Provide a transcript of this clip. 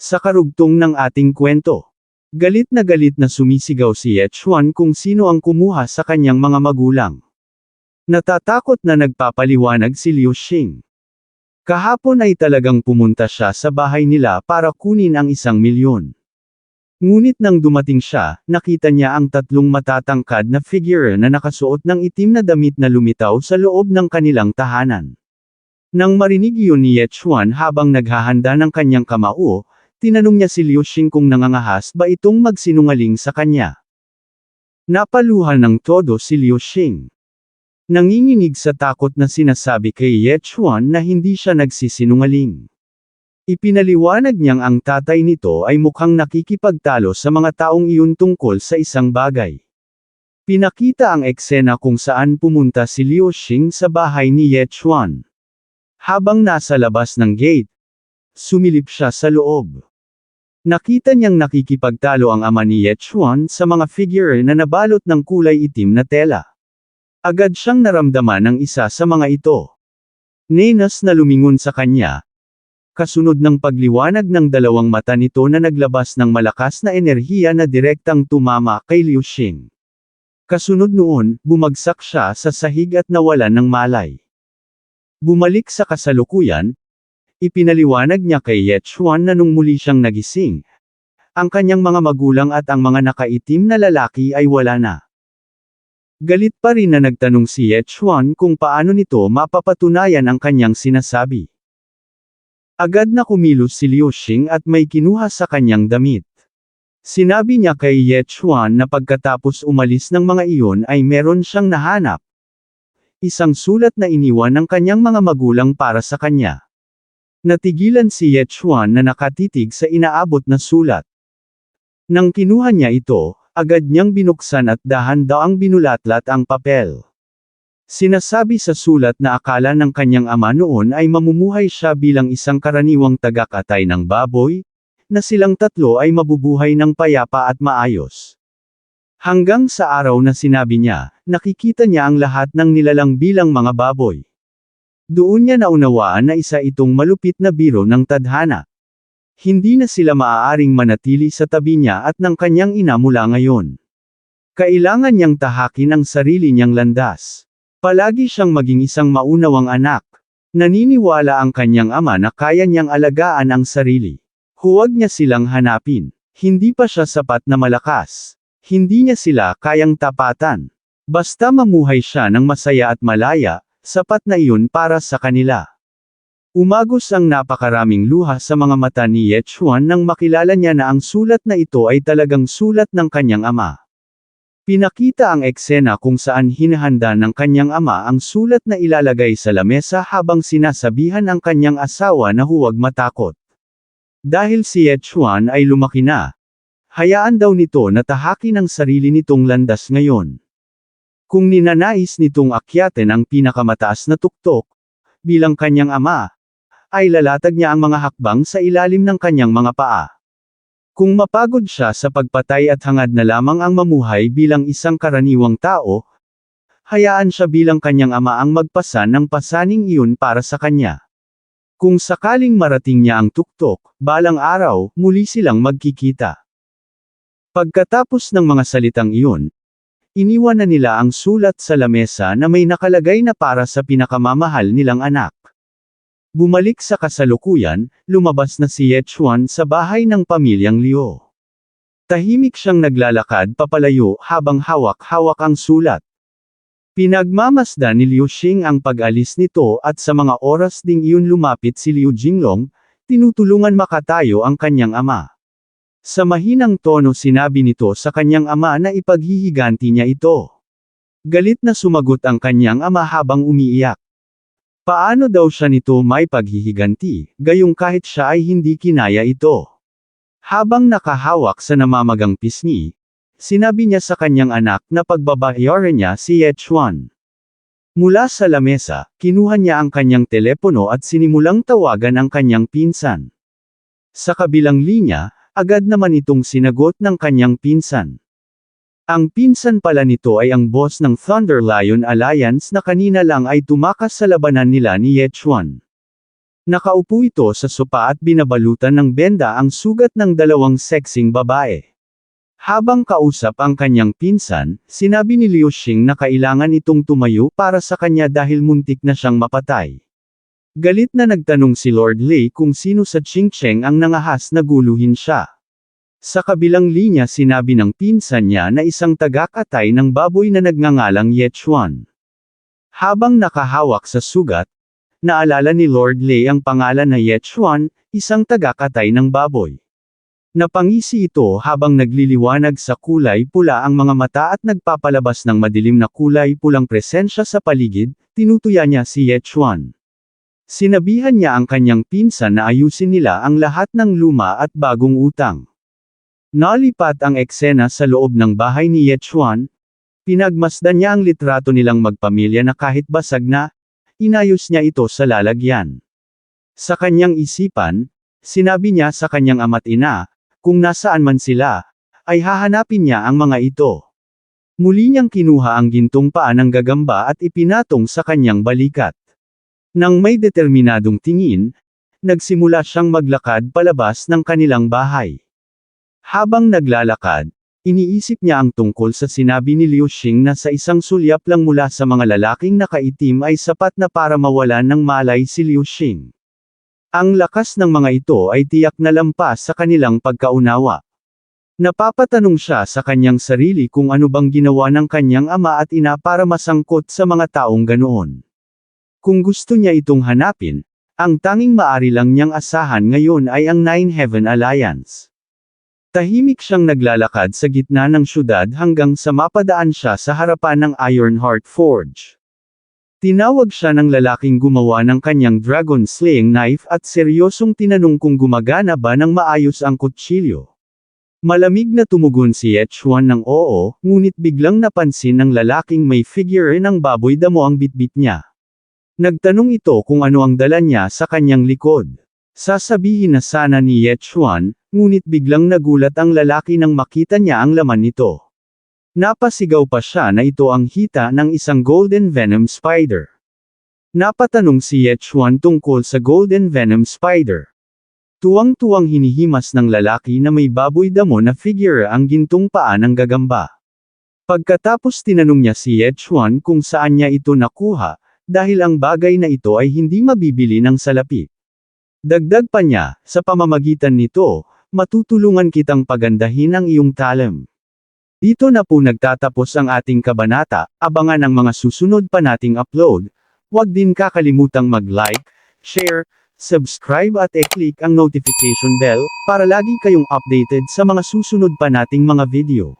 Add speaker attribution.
Speaker 1: Sa karugtong ng ating kwento. Galit na galit na sumisigaw si Yechuan kung sino ang kumuha sa kanyang mga magulang. Natatakot na nagpapaliwanag si Liu Xing. Kahapon ay talagang pumunta siya sa bahay nila para kunin ang isang milyon. Ngunit nang dumating siya, nakita niya ang tatlong matatangkad na figure na nakasuot ng itim na damit na lumitaw sa loob ng kanilang tahanan. Nang marinig iyon ni Yechuan habang naghahanda ng kanyang kamao, tinanong niya si Liu Xing kung nangangahas ba itong magsinungaling sa kanya. Napaluhan ng todo si Liu Xing. Nanginginig sa takot na sinasabi kay Yechuan na hindi siya nagsisinungaling. Ipinaliwanag niyang ang tatay nito ay mukhang nakikipagtalo sa mga taong iyon tungkol sa isang bagay. Pinakita ang eksena kung saan pumunta si Liu Xing sa bahay ni Yechuan. Habang nasa labas ng gate, sumilip siya sa loob. Nakita niyang nakikipagtalo ang ama ni Yechuan sa mga figure na nabalot ng kulay itim na tela. Agad siyang naramdaman ng isa sa mga ito. Nenas na lumingon sa kanya. Kasunod ng pagliwanag ng dalawang mata nito na naglabas ng malakas na enerhiya na direktang tumama kay Liu Xing. Kasunod noon, bumagsak siya sa sahig at nawalan ng malay. Bumalik sa kasalukuyan, Ipinaliwanag niya kay Yechuan na nung muli siyang nagising. Ang kanyang mga magulang at ang mga nakaitim na lalaki ay wala na. Galit pa rin na nagtanong si Yechuan kung paano nito mapapatunayan ang kanyang sinasabi. Agad na kumilos si Liu Xing at may kinuha sa kanyang damit. Sinabi niya kay Yechuan na pagkatapos umalis ng mga iyon ay meron siyang nahanap. Isang sulat na iniwan ng kanyang mga magulang para sa kanya. Natigilan si Yechuan na nakatitig sa inaabot na sulat. Nang kinuha niya ito, agad niyang binuksan at dahan-daang binulatlat ang papel. Sinasabi sa sulat na akala ng kanyang ama noon ay mamumuhay siya bilang isang karaniwang tagakatay ng baboy, na silang tatlo ay mabubuhay ng payapa at maayos. Hanggang sa araw na sinabi niya, nakikita niya ang lahat ng nilalang bilang mga baboy. Doon niya naunawaan na isa itong malupit na biro ng tadhana. Hindi na sila maaaring manatili sa tabi niya at ng kanyang ina mula ngayon. Kailangan niyang tahakin ang sarili niyang landas. Palagi siyang maging isang maunawang anak. Naniniwala ang kanyang ama na kaya niyang alagaan ang sarili. Huwag niya silang hanapin. Hindi pa siya sapat na malakas. Hindi niya sila kayang tapatan. Basta mamuhay siya ng masaya at malaya, Sapat na iyon para sa kanila. Umagos ang napakaraming luha sa mga mata ni Yechuan nang makilala niya na ang sulat na ito ay talagang sulat ng kanyang ama. Pinakita ang eksena kung saan hinahanda ng kanyang ama ang sulat na ilalagay sa lamesa habang sinasabihan ang kanyang asawa na huwag matakot. Dahil si Yechuan ay lumaki na, hayaan daw nito na tahakin ang sarili nitong landas ngayon. Kung ninanais nitong akyatin ang pinakamataas na tuktok, bilang kanyang ama, ay lalatag niya ang mga hakbang sa ilalim ng kanyang mga paa. Kung mapagod siya sa pagpatay at hangad na lamang ang mamuhay bilang isang karaniwang tao, hayaan siya bilang kanyang ama ang magpasan ng pasaning iyon para sa kanya. Kung sakaling marating niya ang tuktok, balang araw, muli silang magkikita. Pagkatapos ng mga salitang iyon, Iniwan na nila ang sulat sa lamesa na may nakalagay na para sa pinakamamahal nilang anak. Bumalik sa kasalukuyan, lumabas na si Yechuan sa bahay ng pamilyang Liu. Tahimik siyang naglalakad papalayo habang hawak-hawak ang sulat. Pinagmamasda ni Liu Xing ang pag-alis nito at sa mga oras ding iyon lumapit si Liu Jinglong, tinutulungan makatayo ang kanyang ama. Sa mahinang tono sinabi nito sa kanyang ama na ipaghihiganti niya ito. Galit na sumagot ang kanyang ama habang umiiyak. Paano daw siya nito may paghihiganti, gayong kahit siya ay hindi kinaya ito. Habang nakahawak sa namamagang pisngi, sinabi niya sa kanyang anak na pagbabayaran niya si Yechuan. Mula sa lamesa, kinuha niya ang kanyang telepono at sinimulang tawagan ang kanyang pinsan. Sa kabilang linya, Agad naman itong sinagot ng kanyang pinsan. Ang pinsan pala nito ay ang boss ng Thunder Lion Alliance na kanina lang ay tumakas sa labanan nila ni Yechuan. Nakaupo ito sa sopa at binabalutan ng benda ang sugat ng dalawang sexing babae. Habang kausap ang kanyang pinsan, sinabi ni Liu Xing na kailangan itong tumayo para sa kanya dahil muntik na siyang mapatay. Galit na nagtanong si Lord Lei kung sino sa Chingcheng ang nangahas na guluhin siya. Sa kabilang linya sinabi ng pinsan niya na isang tagakatay ng baboy na nagngangalang Yechuan. Habang nakahawak sa sugat, naalala ni Lord Lei ang pangalan na Yechuan, isang tagakatay ng baboy. Napangisi ito habang nagliliwanag sa kulay pula ang mga mata at nagpapalabas ng madilim na kulay pulang presensya sa paligid, tinutuya niya si Yechuan. Sinabihan niya ang kanyang pinsan na ayusin nila ang lahat ng luma at bagong utang. Nalipat ang eksena sa loob ng bahay ni Yechuan. Pinagmasdan niya ang litrato nilang magpamilya na kahit basag na, inayos niya ito sa lalagyan. Sa kanyang isipan, sinabi niya sa kanyang ama't ina, kung nasaan man sila, ay hahanapin niya ang mga ito. Muli niyang kinuha ang gintong paa ng gagamba at ipinatong sa kanyang balikat. Nang may determinadong tingin, nagsimula siyang maglakad palabas ng kanilang bahay. Habang naglalakad, iniisip niya ang tungkol sa sinabi ni Liu Xing na sa isang sulyap lang mula sa mga lalaking nakaitim ay sapat na para mawalan ng malay si Liu Xing. Ang lakas ng mga ito ay tiyak na lampas sa kanilang pagkaunawa. Napapatanong siya sa kanyang sarili kung ano bang ginawa ng kanyang ama at ina para masangkot sa mga taong ganoon. Kung gusto niya itong hanapin, ang tanging maari lang niyang asahan ngayon ay ang Nine Heaven Alliance. Tahimik siyang naglalakad sa gitna ng syudad hanggang sa mapadaan siya sa harapan ng Ironheart Forge. Tinawag siya ng lalaking gumawa ng kanyang dragon slaying knife at seryosong tinanong kung gumagana ba ng maayos ang kutsilyo. Malamig na tumugon si Yechuan ng oo, ngunit biglang napansin ng lalaking may figure ng baboy damo ang bitbit niya. Nagtanong ito kung ano ang dala niya sa kanyang likod. Sasabihin na sana ni Yechuan, ngunit biglang nagulat ang lalaki nang makita niya ang laman nito. Napasigaw pa siya na ito ang hita ng isang golden venom spider. Napatanong si Yechuan tungkol sa golden venom spider. Tuwang-tuwang hinihimas ng lalaki na may baboy damo na figure ang gintong paa ng gagamba. Pagkatapos tinanong niya si Yechuan kung saan niya ito nakuha, dahil ang bagay na ito ay hindi mabibili ng salapi. Dagdag pa niya, sa pamamagitan nito, matutulungan kitang pagandahin ang iyong talem. Dito na po nagtatapos ang ating kabanata, abangan ang mga susunod pa nating upload, huwag din kakalimutang mag-like, share, subscribe at e-click ang notification bell, para lagi kayong updated sa mga susunod pa nating mga video.